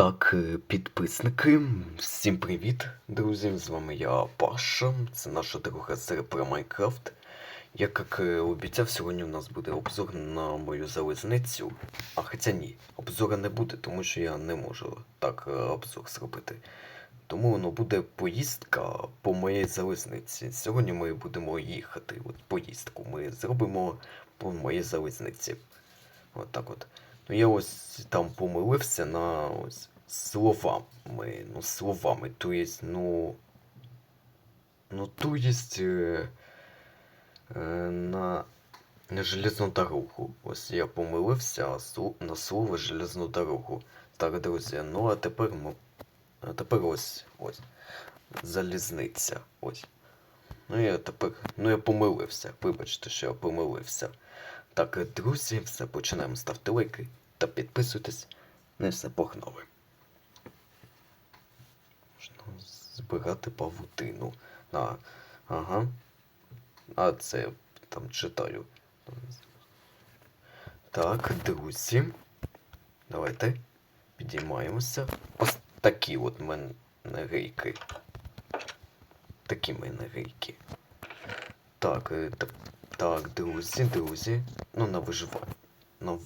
Так, е, підписники, всім привіт, друзі! З вами я Паша. Це наша друга серія про Майнкрафт. Я як е, обіцяв, сьогодні у нас буде обзор на мою залізницю. А хоча ні, обзора не буде, тому що я не можу так е, обзор зробити. Тому воно буде поїздка по моїй залізниці. Сьогодні ми будемо їхати. От поїздку ми зробимо по моїй залізниці. От так от. Ну я ось там помилився на ось словами. Ну, словами. То есть, ну. Ну, то есть. Е, е, на, на железну дорогу. Ось я помилився на слово железну дорогу. Так, друзі. Ну а тепер ми. А тепер ось ось. Залізниця. Ось. Ну я тепер. Ну я помилився. Вибачте, що я помилився. Так, друзі, все починаємо. Ставте лайки та підписуйтесь. Не все погнали. Можна збирати павутину. А, ага. А це там читаю. Так, друзі. Давайте підіймаємося. Ось такі от мене рейки. Такі мене рейки. Так, е, так, друзі, друзі. Ну, на виживання. На,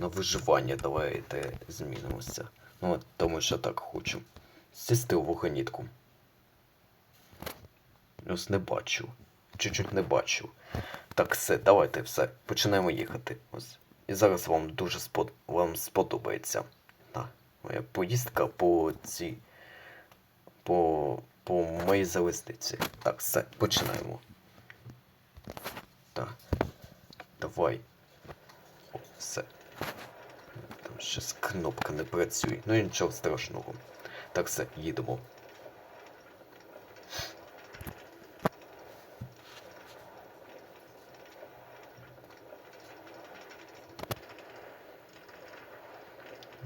на виживання давайте змінимося. Ну, от, тому що так хочу. Сісти у вогонітку. Ось не бачу. Чуть-чуть не бачу. Так, все, давайте все. Починаємо їхати. Ось. І зараз вам дуже спод... вам сподобається. Так, моя поїздка по цій. По. по моїй залізниці. Так, все, починаємо. Так. Давай. О, все. Там щось кнопка не працює. Ну і нічого страшного. Так, все, їдемо.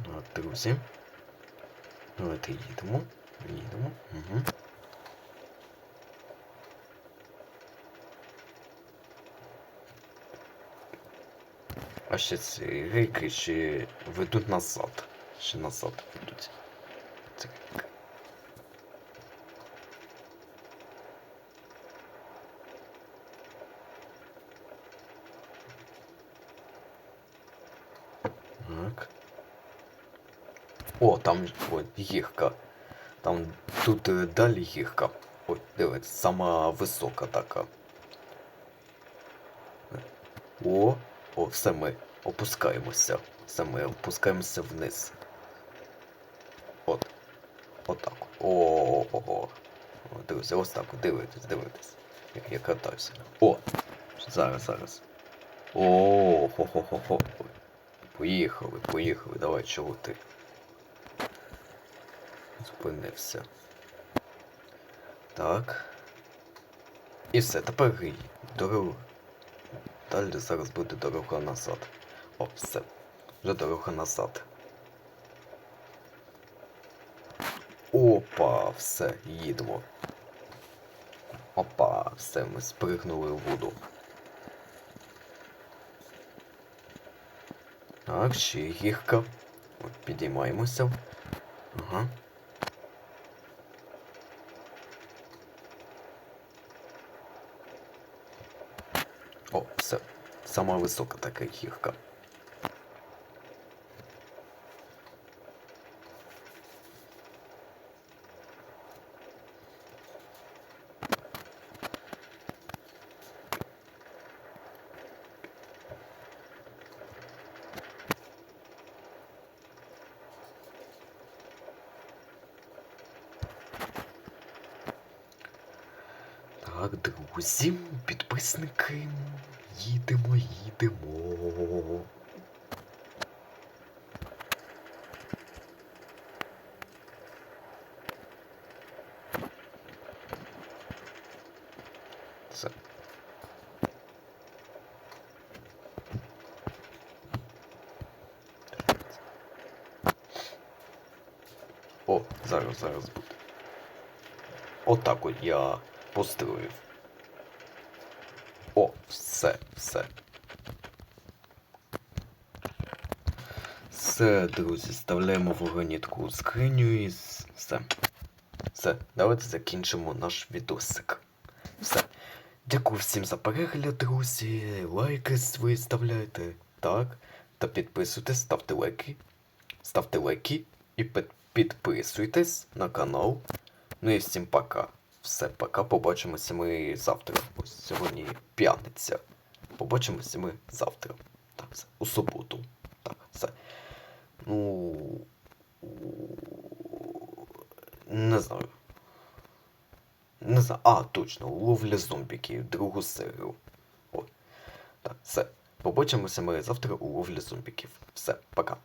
Ну, друзі. Давайте їдемо. Їдемо. Угу. А ще ці рейки ще ведуть назад. Ще назад ведуть. Рейки. Так. О, там ой, гірка. Там тут е, далі гірка. Ой, дивись, сама висока така. О, о, все ми опускаємося. Все ми опускаємося вниз. От. Отак. О, о, о. Друзі, ось так. Дивитесь, дивитесь. Як я катаюся. О! Зараз, зараз. О, хо-хо-хо-хо. Поїхали, поїхали. Давай, чого ти? Зупинився. Так. І все, тепер гей. Дорога. Далі зараз буде дорога назад. О, все. Вже дорога назад. Опа, все, їдемо. Опа, все, ми спригнули у воду. Так, ще гірка. От, підіймаємося. Ага. О, все. Сама висока така гірка. Так, друзі, підписники. Їдемо, їдемо. Все. О, зараз, зараз буде. Отак от я построїв. О, все, все. Все, друзі, вставляємо вагонітку у скриню і все. Все, давайте закінчимо наш відосик. Все. Дякую всім за перегляд, друзі. Лайки свої ставляйте. Так. Та підписуйтесь, ставте лайки. Ставте лайки і під- підписуйтесь на канал. Ну і всім пока. Все, пока. Побачимося ми завтра. Ось сьогодні п'ятниця. Побачимося ми завтра. Так, все. У суботу. Так, все. Ну. Не знаю. Не знаю. А, точно, ловля зомбіків, другу серію. О. Так, все. Побачимося ми завтра у ловлі зомбіків. Все, пока.